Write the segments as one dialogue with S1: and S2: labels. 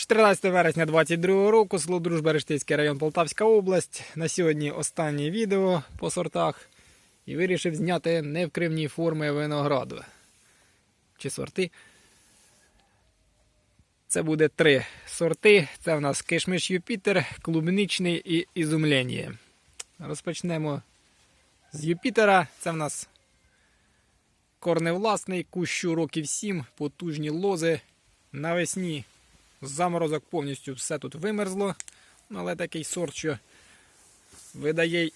S1: 14 вересня 2022 року, село Дружба, Рештицький район Полтавська область. На сьогодні останнє відео по сортах. І вирішив зняти невкривні форми винограду. Чи сорти. Це буде три сорти. Це в нас кишмиш Юпітер, клубничний і ізумлення. Розпочнемо з Юпітера. Це в нас корневласний, кущу років 7, потужні лози. Навесні заморозок повністю все тут вимерзло. Ну, Але такий сорт, що видає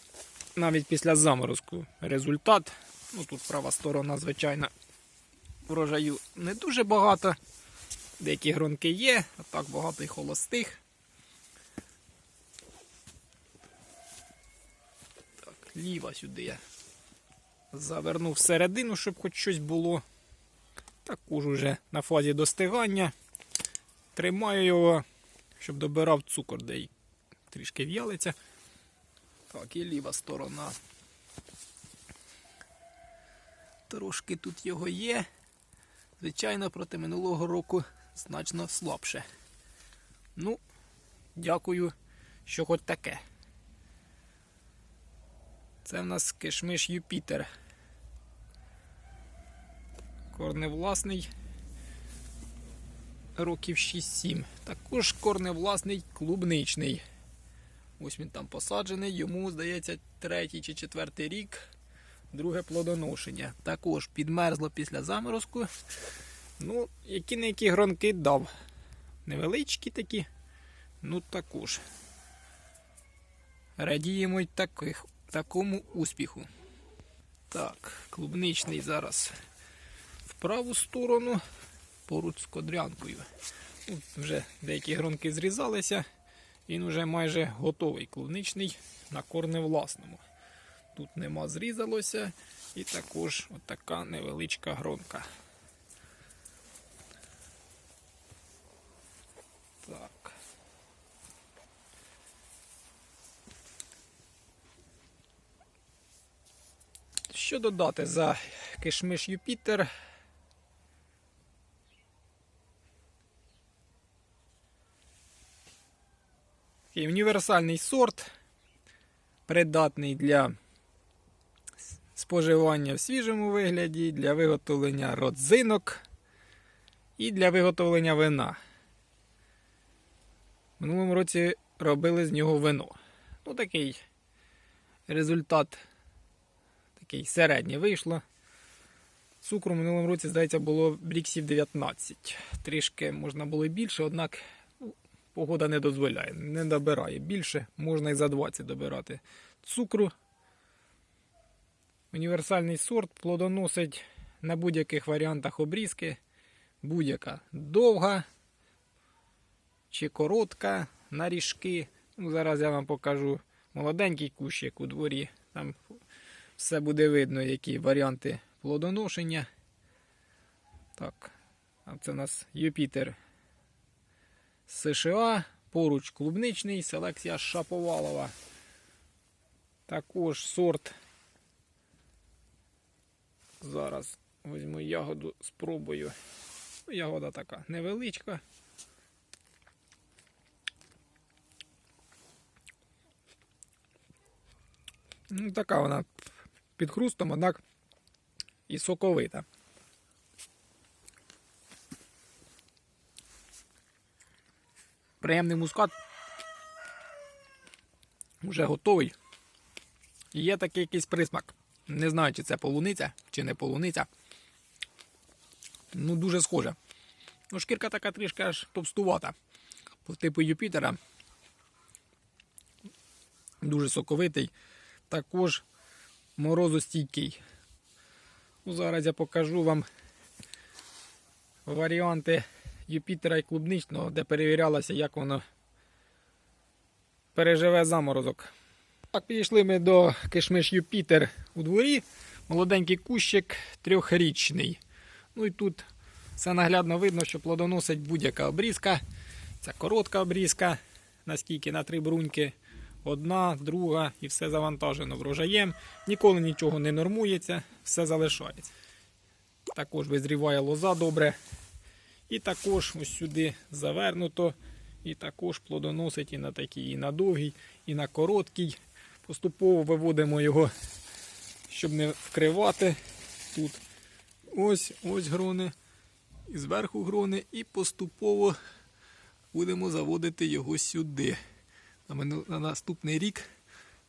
S1: навіть після заморозку результат. Ну тут права сторона, звичайно, врожаю не дуже багато. Деякі гронки є, а так багато і холостих. Так, ліва сюди я завернув всередину, щоб хоч щось було. Також уже на фазі достигання. Тримаю його, щоб добирав цукор, де й трішки в'ялиться. Так, і ліва сторона. Трошки тут його є. Звичайно, проти минулого року значно слабше. Ну, дякую, що хоч таке. Це в нас кишмиш Юпітер. Корневласний. Років 6-7. Також корневласний клубничний. Ось він там посаджений, йому, здається, третій чи четвертий рік. Друге плодоношення. Також підмерзло після заморозку. Ну, які не які гронки дав. Невеличкі такі. Ну також. Радіємо й таких, такому успіху. Так, клубничний зараз в праву сторону поруч з кодрянкою. Тут вже деякі гронки зрізалися. Він вже майже готовий клубничний на корневласному. Тут нема зрізалося і також отака невеличка гронка. Так. Що додати за кишмиш Юпітер? Такий універсальний сорт, придатний для споживання в свіжому вигляді, для виготовлення родзинок і для виготовлення вина. В минулому році робили з нього вино. Ну, такий результат такий середній вийшло. Цукру в минулому році, здається, було бріксів 19. Трішки можна було більше, однак погода не дозволяє, не добирає більше, можна і за 20 добирати цукру. Універсальний сорт плодоносить на будь-яких варіантах обрізки. Будь-яка довга чи коротка на ріжки. Ну, зараз я вам покажу молоденький кущик у дворі. Там все буде видно, які варіанти плодоношення. Так, а це у нас Юпітер США. Поруч клубничний, селекція Шаповалова. Також сорт. Зараз візьму ягоду, спробую. Ягода така невеличка. Ну, така вона під хрустом, однак і соковита. Приємний мускат. Вже готовий. Є такий якийсь присмак. Не знаю, чи це полуниця, чи не полуниця. Ну, дуже схоже. Ну, шкірка така трішки аж товстувата. По типу Юпітера. Дуже соковитий. Також морозостійкий. Ну, зараз я покажу вам варіанти Юпітера і клубничного, де перевірялося, як воно переживе заморозок. Так, підійшли ми до кишмиш Юпітер у дворі. Молоденький кущик трьохрічний. Ну і тут все наглядно видно, що плодоносить будь-яка обрізка. Це коротка обрізка, наскільки на три бруньки. Одна, друга і все завантажено врожаєм. Ніколи нічого не нормується, все залишається. Також визріває лоза добре. І також ось сюди завернуто і також плодоносить і на такій, і на довгій, і на короткій. Поступово виводимо його, щоб не вкривати. Тут ось ось грони, і зверху грони, і поступово будемо заводити його сюди. На наступний рік,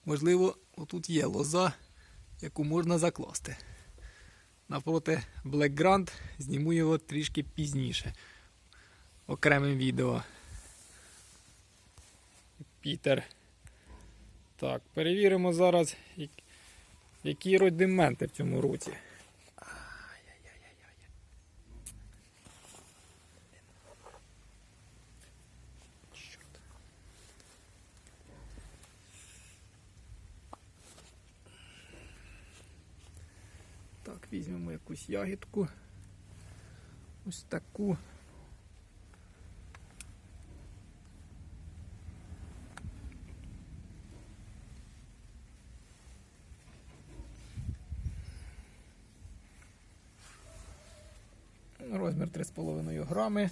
S1: можливо, отут є лоза, яку можна закласти. Напроти Black Grand зніму його трішки пізніше. Окремим відео. Пітер. Так, перевіримо зараз, як- які родименти в цьому році. Візьмемо якусь ягідку. Ось таку. Розмір 3,5 грами.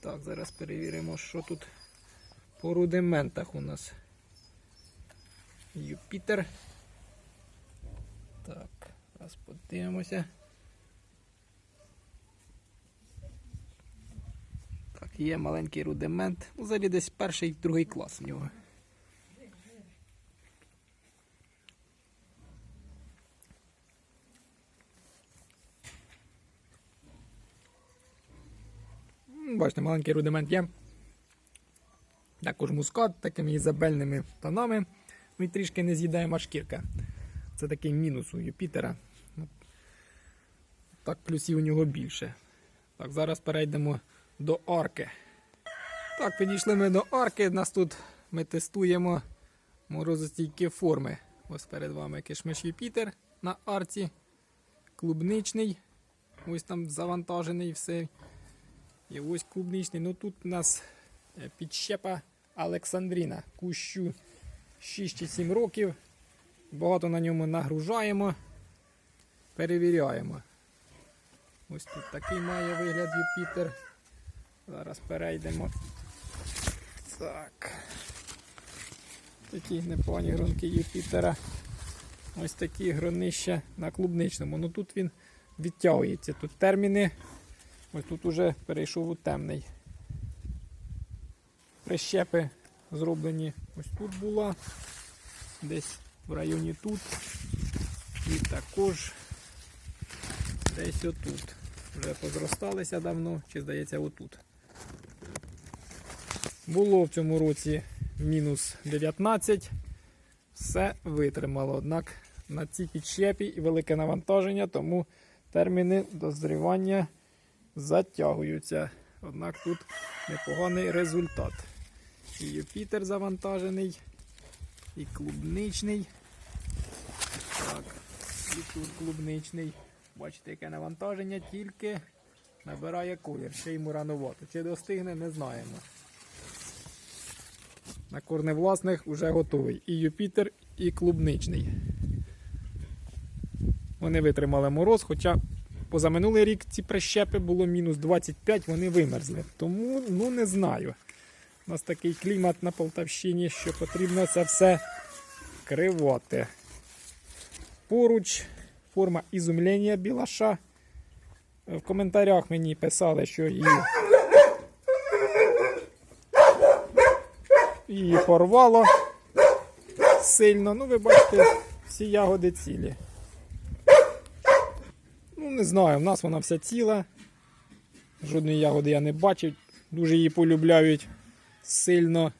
S1: Так, зараз перевіримо, що тут по рудиментах у нас. Юпітер. Так, зараз подивимося. Так, є маленький рудимент. Ну, взагалі десь перший, другий клас в нього. Бачите, маленький рудимент є. Також мускат такими ізабельними тонами. І трішки не з'їдаємо шкірка. Це такий мінус у Юпітера. Так, плюсів у нього більше. Так, зараз перейдемо до арки. Так, підійшли ми до арки. Нас тут ми тестуємо морозостійкі форми. Ось перед вами кишмиш Юпітер на арці. Клубничний. Ось там завантажений все. І ось клубничний. Ну тут у нас е, підщепа Олександріна. Кущу 6 чи 7 років. Багато на ньому нагружаємо. Перевіряємо. Ось тут такий має вигляд Юпітер. Зараз перейдемо. Так. Такі непогані гронки Юпітера. Ось такі гронища на клубничному. Ну тут він відтягується. Тут терміни. Ось тут уже перейшов у темний. Прищепи зроблені ось тут була. Десь в районі тут. І також десь отут. Вже позросталися давно, чи здається отут. Було в цьому році мінус 19. Все витримало. Однак на цій підщепі і велике навантаження, тому терміни дозрівання затягуються. Однак тут непоганий результат. І Юпітер завантажений, і клубничний. Так, і тут клубничний. Бачите, яке навантаження, тільки набирає колір. Ще йому ранувато. Чи достигне, не знаємо. На корневласних вже готовий. І Юпітер, і клубничний. Вони витримали мороз, хоча позаминулий рік ці прищепи було мінус 25, вони вимерзли. Тому ну не знаю. У нас такий клімат на Полтавщині, що потрібно це все кривати. Поруч форма ізумлення білаша. В коментарях мені писали, що її, її порвало сильно. Ну, ви бачите, всі ягоди цілі. Ну, не знаю, в нас вона вся ціла. Жодної ягоди я не бачив. Дуже її полюбляють сильно.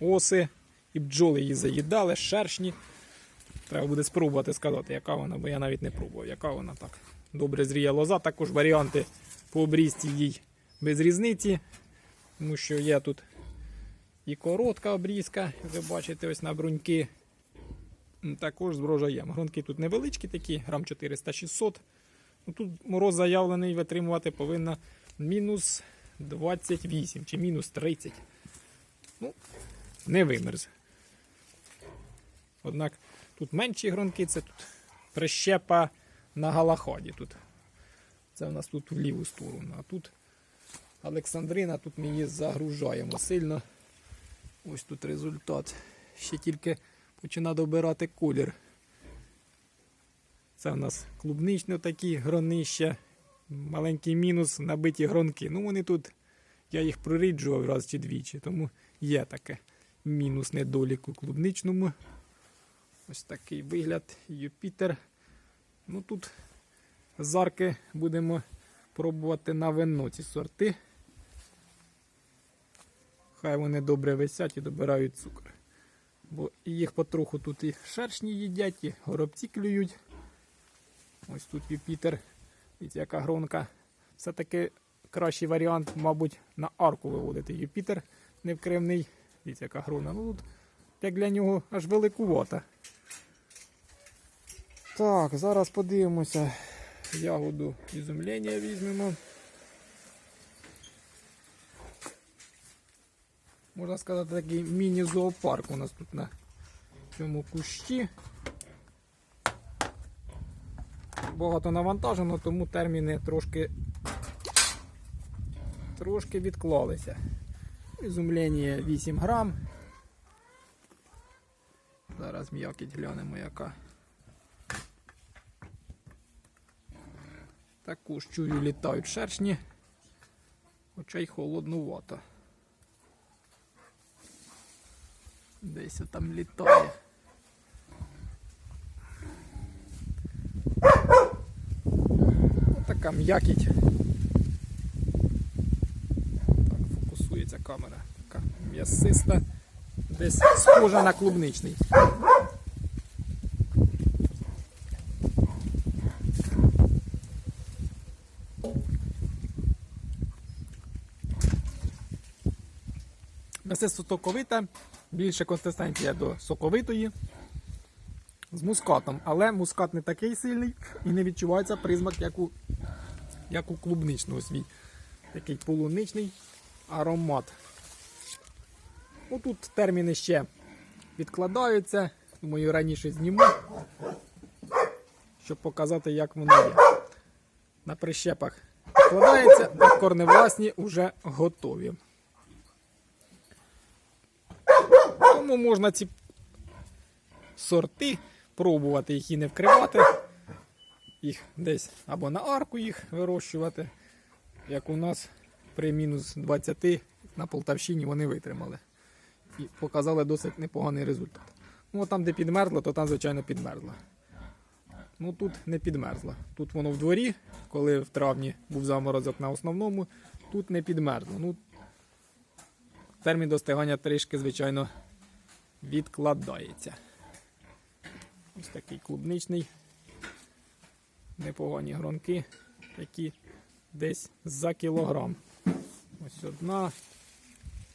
S1: Оси і бджоли її заїдали, шершні. Треба буде спробувати сказати, яка вона, бо я навіть не пробував, яка вона так. Добре зріє лоза. Також варіанти по обрізці їй без різниці. Тому що є тут і коротка обрізка, ви бачите, ось на бруньки. Також з врожаєм. Грунки тут невеличкі такі, грам 400-600. Ну, Тут мороз заявлений витримувати повинна мінус 28 чи мінус 30. Ну, не вимерз. Однак тут менші гронки, це тут прищепа на галаході. Тут. Це у нас тут в ліву сторону. А тут Олександрина, тут ми її загружаємо сильно. Ось тут результат. Ще тільки починає добирати колір. Це в нас клубничні такі гронища. Маленький мінус набиті гронки. Ну вони тут, я їх проріджував раз чи двічі, тому є таке мінус недолік у клубничному. Ось такий вигляд Юпітер. Ну тут зарки будемо пробувати на вино ці сорти. Хай вони добре висять і добирають цукор. Бо їх потроху тут і шершні їдять, і горобці клюють. Ось тут Юпітер. Дивіться, яка гронка. Все-таки кращий варіант, мабуть, на арку виводити. Юпітер невкривний. Дивіться, яка грона. Ну тут як для нього аж великувата. Так, зараз подивимося. Ягоду ізумлення візьмемо. Можна сказати, такий міні-зоопарк у нас тут на цьому кущі. Багато навантажено, тому терміни трошки, трошки відклалися. Ізумлення 8 грам. Зараз м'якіть глянемо яка. Також чую літають шершні, хоча й холоднувато. Десь там літає. Така м'якіть. Так, фокусується камера. Така м'ясиста. Десь схожа на клубничний. М'ясисто соковите, більше консистенція до соковитої. З мускатом, але мускат не такий сильний і не відчувається призмак, як у, як у клубничного свій. Такий полуничний аромат. Отут терміни ще відкладаються. Думаю, раніше зніму, щоб показати, як воно є. На прищепах відкладається, а корневласні вже готові. Тому можна ці сорти пробувати їх і не вкривати. Їх десь або на арку їх вирощувати, як у нас при мінус 20 на Полтавщині вони витримали. І показали досить непоганий результат. Ну, а там, де підмерзло, то там, звичайно, підмерзло. Ну тут не підмерзло. Тут воно в дворі, коли в травні був заморозок на основному, тут не підмерзло. Ну, термін достигання трішки, звичайно, відкладається. Ось такий клубничний. Непогані гронки, такі десь за кілограм. Ось одна,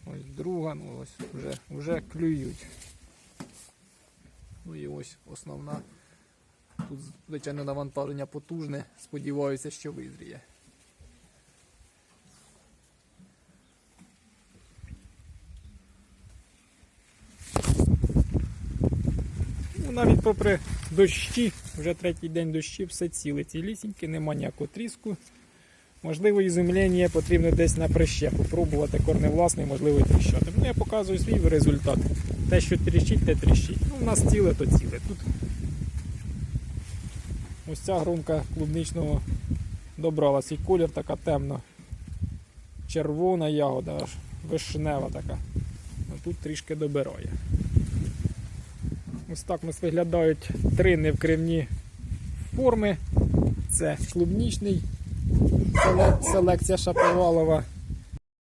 S1: ось друга, ну ось вже, вже клюють. Ну і ось основна. Тут, звичайно, навантаження потужне. Сподіваюся, що визріє. Попри дощі, вже третій день дощі, все ціле, цілісіньке, нема ніякого тріску. Можливо, ізумлення потрібно десь на прищепу, пробувати корневласний, можливо, і тріщати. Ну, я показую свій результат. Те, що тріщить, те тріщить. Ну, у нас ціле, то ціле. Тут ось ця громка клубничного добрала свій колір, така темна. Червона ягода, аж вишнева така. Ну, тут трішки добирає. Ось так у нас виглядають три невкривні форми. Це клубнічний, селекція Шаповалова,